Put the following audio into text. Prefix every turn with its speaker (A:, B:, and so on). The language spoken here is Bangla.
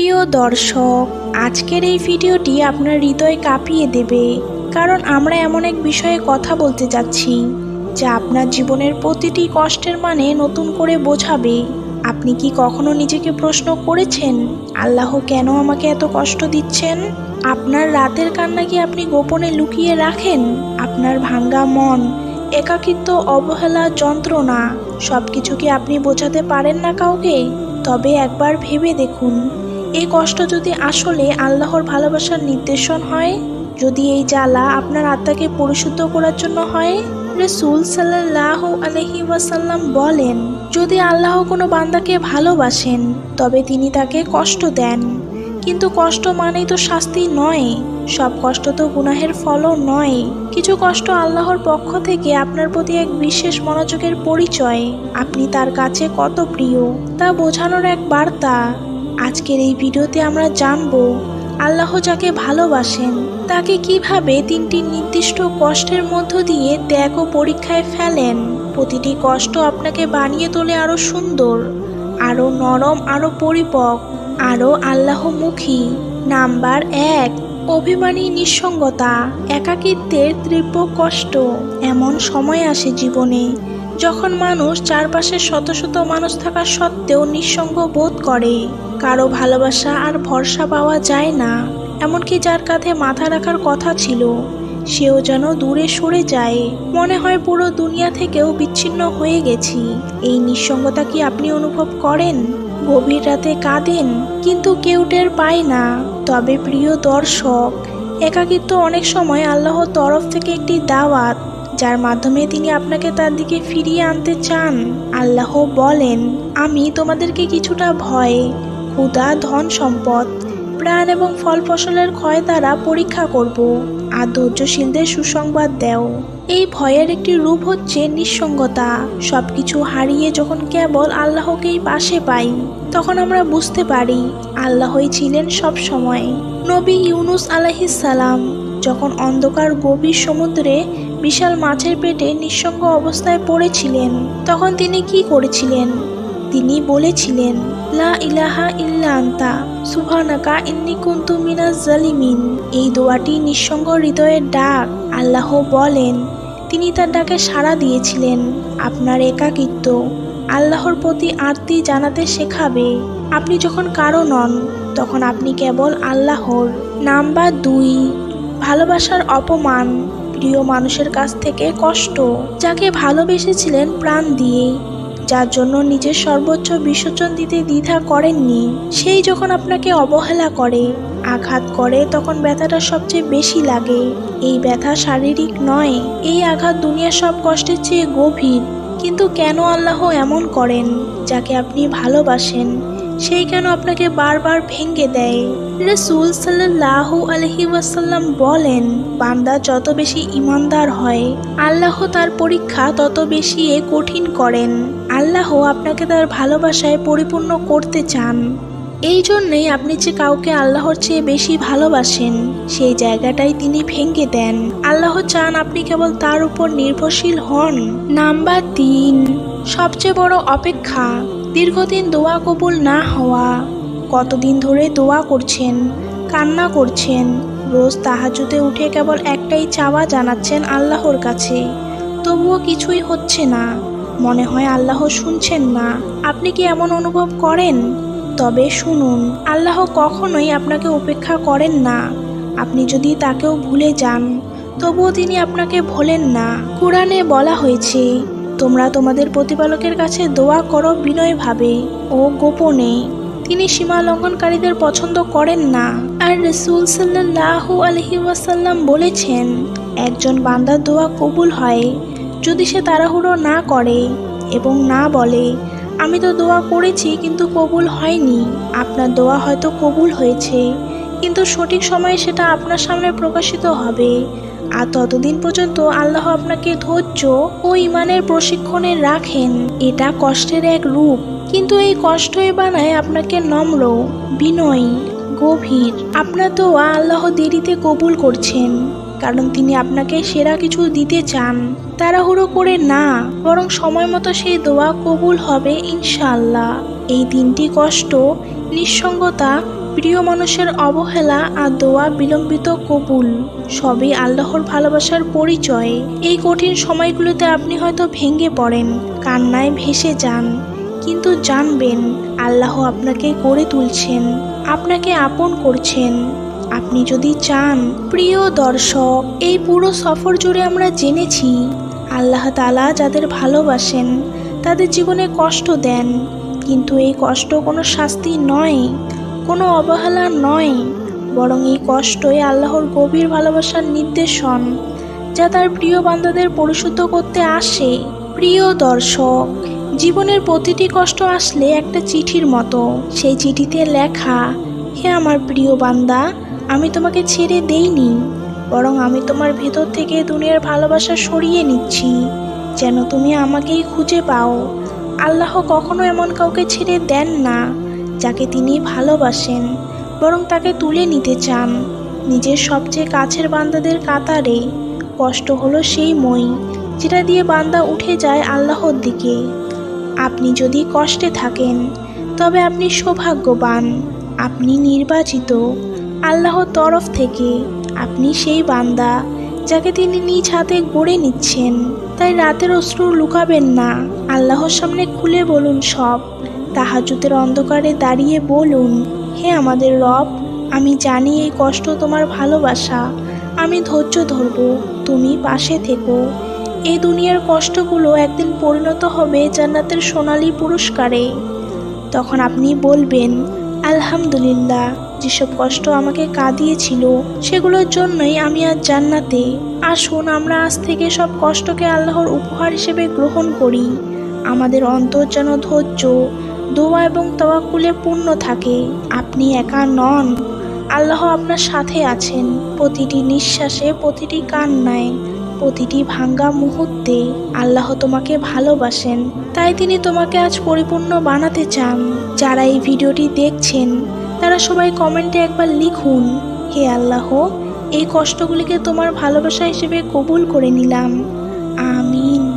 A: প্রিয় দর্শক, আজকের এই ভিডিওটি আপনার হৃদয় কাঁপিয়ে দেবে, কারণ আমরা এমন এক বিষয়ে কথা বলতে যাচ্ছি, যা আপনার জীবনের প্রতিটি কষ্টের মানে নতুন করে বোঝাবে। আপনি কি কখনো নিজেকে প্রশ্ন করেছেন, আল্লাহ কেন আমাকে এত কষ্ট দিচ্ছেন? আপনার রাতের কান্না কি আপনি গোপনে লুকিয়ে রাখেন? আপনার ভাঙ্গা মন, একাকিত্ব, অবহেলা, যন্ত্রণা সব কিছু কি আপনি বোঝাতে পারেন না কাউকে? তবে একবার ভেবে দেখুন এই কষ্ট যদি আসলে আল্লাহর ভালোবাসার নির্দেশন হয়? যদি এই জ্বালা আপনার আত্মাকে পরিশুদ্ধ করার জন্য হয়? রসুল সাল্লাহ আলহি ওয়াসাল্লাম বলেন, যদি আল্লাহ কোনো বান্দাকে ভালোবাসেন, তবে তিনি তাকে কষ্ট দেন। কিন্তু কষ্ট মানেই তো শাস্তি নয়। সব কষ্ট তো গুনাহের ফলও নয়। কিছু কষ্ট আল্লাহর পক্ষ থেকে আপনার প্রতি এক বিশেষ মনোযোগের পরিচয়। আপনি তার কাছে কত প্রিয়, তা বোঝানোর এক বার্তা। আজকের এই ভিডিওতে আমরা জানব, আল্লাহ যাকে ভালোবাসেন, তাকে কীভাবে তিনটি নির্দিষ্ট কষ্টের মধ্য দিয়ে ত্যাগ ও পরীক্ষায় ফেলেন। প্রতিটি কষ্ট আপনাকে বানিয়ে তোলে আরও সুন্দর, আরও নরম, আরও পরিপক আরও আল্লাহমুখী। নাম্বার এক, অভিমানী নিঃসঙ্গতা, একাকিত্বের তীব্র কষ্ট। এমন সময় আসে জীবনে, যখন মানুষ চারপাশে শত শত মানুষ থাকা সত্ত্বেও নিঃসঙ্গ বোধ করে। কারও ভালোবাসা আর ভরসা পাওয়া যায় না। এমনকি যার কাঁধে মাথা রাখার কথা ছিল, সেও যেন দূরে সরে যায়। মনে হয় পুরো দুনিয়া থেকেও বিচ্ছিন্ন হয়ে গেছি। এই নিঃসঙ্গতা কি আপনি অনুভব করেন? গভীর রাতে কাঁদেন, কিন্তু কেউ টের পায় না। তবে প্রিয় দর্শক, একাকিত্ব অনেক সময় আল্লাহর তরফ থেকে একটি দাওয়াত, যার মাধ্যমে তিনি আপনাকে তার দিকে ফিরিয়ে আনতে চান। আল্লাহ বলেন, আমি তোমাদেরকে কিছুটা ভয় ক্ষুধা, ধন সম্পদ, প্রাণ এবং ফল ফসলের ক্ষয় দ্বারা পরীক্ষা করব। আর ধৈর্যশীলদের সুসংবাদ দেও। এই ভয়ের একটি রূপ হচ্ছে নিঃসঙ্গতা। সবকিছু হারিয়ে যখন কেবল আল্লাহকেই পাশে পাই, তখন আমরা বুঝতে পারি আল্লাহই ছিলেন সব সময় নবী ইউনুস সালাম যখন অন্ধকার গভীর সমুদ্রে বিশাল মাছের পেটে নিঃসঙ্গ অবস্থায় পড়েছিলেন, তখন তিনি কি করেছিলেন? তিনি বলেছিলেন, লা ইলাহা ইল্লা আন্তা, সুবহানাকা ইন্নি কুনতু মিনাজ জালিমিন এই দোয়াটি নিঃসঙ্গ হৃদয়ের ডাক, আল্লাহ বলেন। তিনি তার ডাকে সাড়া দিয়েছিলেন, আপনার একাকিত্ব আল্লাহর প্রতি আরতি জানাতে শেখাবে। আপনি যখন কারও নন, তখন আপনি কেবল আল্লাহর। নাম্বার দুই, ভালোবাসার অপমান প্রিয় মানুষের কাছ থেকে কষ্ট, যাকে ভালোবেসেছিলেন প্রাণ দিয়ে। যার জন্য নিজের সর্বোচ্চ বিসর্জন দিতে দ্বিধা করেননি। সেই যখন আপনাকে অবহেলা করে, আঘাত করে, তখন ব্যথাটা সবচেয়ে বেশি লাগে। এই ব্যথা শারীরিক নয়, এই আঘাত দুনিয়ার সব কষ্টের চেয়ে গভীর। কিন্তু কেন আল্লাহ এমন করেন, যাকে আপনি ভালোবাসেন? সেই কেন আপনাকে বারবার ভেঙে দেয়? রসুল সাল্লাহ আলহি ওয়াসাল্লাম বলেন, বান্দা যত বেশি ইমানদার হয়, আল্লাহ তার পরীক্ষা তত বেশি এ কঠিন করেন। আল্লাহ আপনাকে তার ভালোবাসায় পরিপূর্ণ করতে চান। এই জন্যই আপনি যে কাউকে আল্লাহর চেয়ে বেশি ভালোবাসেন, সেই জায়গাটাই তিনি ভেঙে দেন। আল্লাহ চান আপনি কেবল তার উপর নির্ভরশীল হন। নাম্বার তিন, সবচেয়ে বড় অপেক্ষা। দীর্ঘদিন দোয়া কবুল না হওয়া, কতদিন ধরে দোয়া করছেন, কান্না করছেন, রোজ তাহাজুতে উঠে কেবল একটাই চাওয়া জানাচ্ছেন আল্লাহর কাছে। তবুও কিছুই হচ্ছে না। মনে হয় আল্লাহ শুনছেন না। আপনি কি এমন অনুভব করেন? তবে শুনুন, আল্লাহ কখনোই আপনাকে উপেক্ষা করেন না। আপনি যদি তাকেও ভুলে যান, তবুও তিনি আপনাকে ভোলেন না। কোরআনে বলা হয়েছে তোমরা তোমাদের প্রতিপালকের কাছে দোয়া করো বিনয়ভাবে, ও গোপনে। তিনি সীমা লঙ্ঘনকারীদের পছন্দ করেন না। আর রসুল সাল্লাহ আলহি ওয়াসাল্লাম বলেছেন, একজন বান্দার দোয়া কবুল হয় যদি সে তাড়াহুড়ো না করে এবং না বলে, আমি তো দোয়া করেছি কিন্তু কবুল হয়নি, আপনার দোয়া হয়তো কবুল হয়েছে, কিন্তু সঠিক সময়ে সেটা আপনার সামনে প্রকাশিত হবে। আর ততদিন পর্যন্ত আল্লাহ আপনাকে ধৈর্য ও ইমানের প্রশিক্ষণে রাখেন। এটা কষ্টের এক রূপ, কিন্তু এই কষ্টই বানায় আপনাকে নম্র, বিনয়ী, গভীর। আপনার দোয়া আল্লাহ দেরিতে কবুল করছেন, কারণ তিনি আপনাকে সেরা কিছু দিতে চান। তাড়াহুড়ো করে না, বরং সময় মতো সেই দোয়া কবুল হবে ইনশাল্লাহ এই তিনটি কষ্ট, নিঃসঙ্গতা প্রিয় মানুষের অবহেলা আর দোয়া বিলম্বিত কবুল, সবই আল্লাহর ভালোবাসার পরিচয়। এই কঠিন সময়গুলোতে আপনি হয়তো ভেঙে পড়েন, কান্নায় ভেসে যান, কিন্তু জানবেন আল্লাহ আপনাকে গড়ে তুলছেন, আপনাকে আপন করছেন। আপনি যদি চান, প্রিয় দর্শক, এই পুরো সফর জুড়ে আমরা জেনেছি, আল্লাহ তালা যাদের ভালোবাসেন, তাদের জীবনে কষ্ট দেন, কিন্তু এই কষ্ট কোনো শাস্তি নয়। কোনো অবহেলা নয়, বরং এই কষ্টই আল্লাহর গভীর ভালোবাসার নির্দেশন, যা তার প্রিয় বান্দাদের পরিশুদ্ধ করতে আসে। প্রিয় দর্শক, জীবনের প্রতিটি কষ্ট আসলে একটা চিঠির মতো। সেই চিঠিতে লেখা, হে আমার প্রিয় বান্দা, আমি তোমাকে ছেড়ে দেইনি, বরং আমি তোমার ভেতর থেকে দুনিয়ার ভালোবাসা সরিয়ে নিচ্ছি। যেন তুমি আমাকেই খুঁজে পাও। আল্লাহ কখনো এমন কাউকে ছেড়ে দেন না। যাকে তিনি ভালোবাসেন, বরং তাকে তুলে নিতে চান। নিজের সবচেয়ে কাছের বান্দাদের কাতারে কষ্ট হলো সেই মই, যেটা দিয়ে বান্দা উঠে যায় আল্লাহর দিকে। আপনি যদি কষ্টে থাকেন, তবে আপনি সৌভাগ্যবান। আপনি নির্বাচিত, আল্লাহর তরফ থেকে। আপনি সেই বান্দা যাকে তিনি নিজ হাতে গড়ে নিচ্ছেন। তাই রাতের অশ্রু লুকাবেন না। আল্লাহর সামনে খুলে বলুন সব। তাহাজুতের অন্ধকারে দাঁড়িয়ে বলুন, হে আমাদের রব, আমি জানি এই কষ্ট তোমার ভালোবাসা, আমি ধৈর্য ধরব, তুমি পাশে থেকো। এই দুনিয়ার কষ্টগুলো একদিন পরিণত হবে জান্নাতের সোনালী পুরস্কারে। তখন আপনি বলবেন, আলহামদুলিল্লাহ, যেসব কষ্ট আমাকে কাঁদিয়েছিল, সেগুলোর জন্যই আমি আজ জান্নাতে। আসুন, আমরা আজ থেকে সব কষ্টকে আল্লাহর উপহার হিসেবে গ্রহণ করি। আমাদের অন্তর যেন ধৈর্য দোয়া এবং তওয়াক্কুলে পূর্ণ থাকে। আপনি একা নন। আল্লাহ আপনার সাথে আছেন। প্রতিটি নিঃশ্বাসে প্রতিটি কান্নায় প্রতিটি ভাঙ্গা মুহূর্তে আল্লাহ তোমাকে ভালোবাসেন। তাই তিনি তোমাকে আজ পরিপূর্ণ বানাতে চান। যারা এই ভিডিওটি দেখছেন, তারা সবাই কমেন্টে একবার লিখুন, হে আল্লাহ, এই কষ্টগুলিকে তোমার ভালোবাসা হিসেবে কবুল করে নিলাম। আমিন।